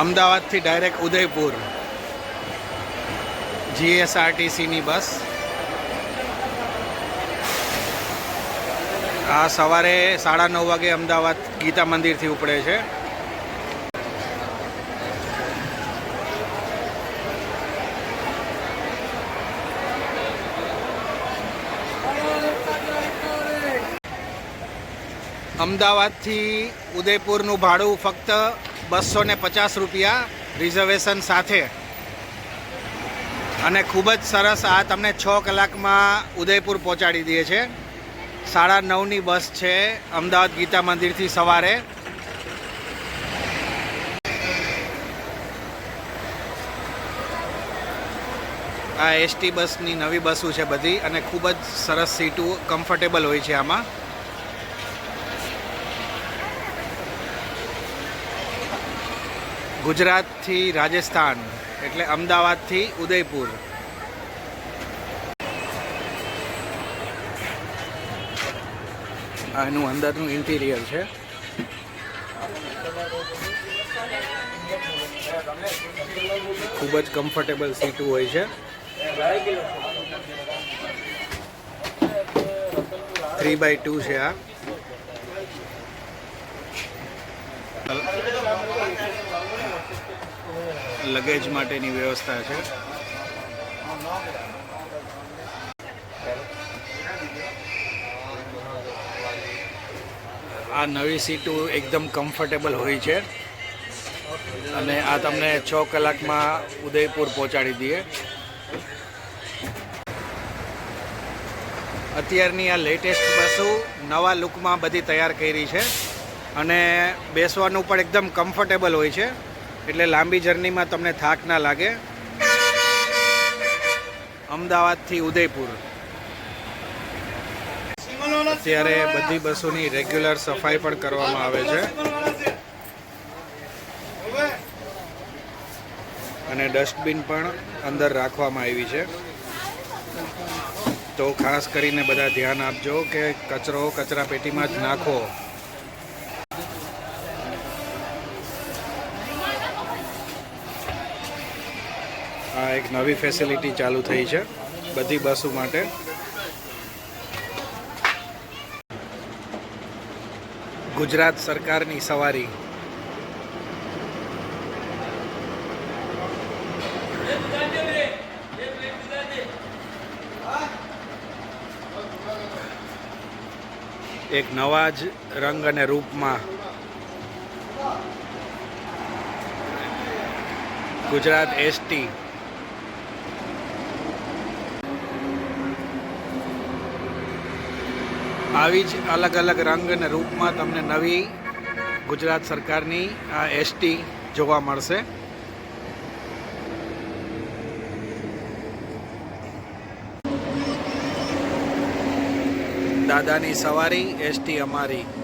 અમદાવાદથી ડાયરેક્ટ ઉદયપુર. જીએસઆરટીસીની બસ. આ સવારે સાડા નવ વાગે અમદાવાદ ગીતા મંદિરથી ઉપડે છે. અમદાવાદથી ઉદયપુરનું ભાડું ફક્ત બસો ને પચાસ રૂપિયા રિઝર્વેશન સાથે. અને ખૂબ જ સરસ આ તમને છ કલાકમાં ઉદયપુર પહોંચાડી દે છે. સાડા નવની બસ છે અમદાવાદ ગીતા મંદિરથી સવારે. આ એસટી બસની નવી બસો છે બધી અને ખૂબ જ સરસ સીટો કમ્ફર્ટેબલ હોય છે આમાં. ગુજરાતથી રાજસ્થાન, એટલે અમદાવાદથી ઉદયપુર. એનું અંદરનું ઇન્ટિરિયર છે. ખૂબ જ કમ્ફર્ટેબલ સીટું હોય છે. થ્રી બાય ટુ છે આ. લગેજ માટેની વ્યવસ્થા છે. આ નવી સીટો એકદમ કમ્ફર્ટેબલ હોય છે. અને આ તમને છ કલાકમાં ઉદયપુર પહોંચાડી દઈએ. અત્યારની આ લેટેસ્ટ બસો નવા લુકમાં બધી તૈયાર કરી છે. અને બેસવાનું પણ એકદમ કમ્ફર્ટેબલ હોય છે. એટલે લાંબી જર્નીમાં તમને થાક ના લાગે. અમદાવાદથી ઉદયપુર. અત્યારે બધી બસોની રેગ્યુલર સફાઈ પણ કરવામાં આવે છે. અને ડસ્ટબિન પણ અંદર રાખવામાં આવી છે. તો ખાસ કરીને બધા ધ્યાન આપજો કે કચરો કચરા પેટીમાં જ નાખો. આ એક નવી ફેસિલિટી ચાલુ થઈ છે બધી બસો માટે. ગુજરાત સરકારની સવારી. એક નવા જ રંગ અને રૂપમાં ગુજરાત એસટી આવી જ અલગ અલગ રંગ અને રૂપમાં તમને નવી ગુજરાત સરકારની આ એસટી જોવા મળશે. દાદાની સવારી એસટી અમારી.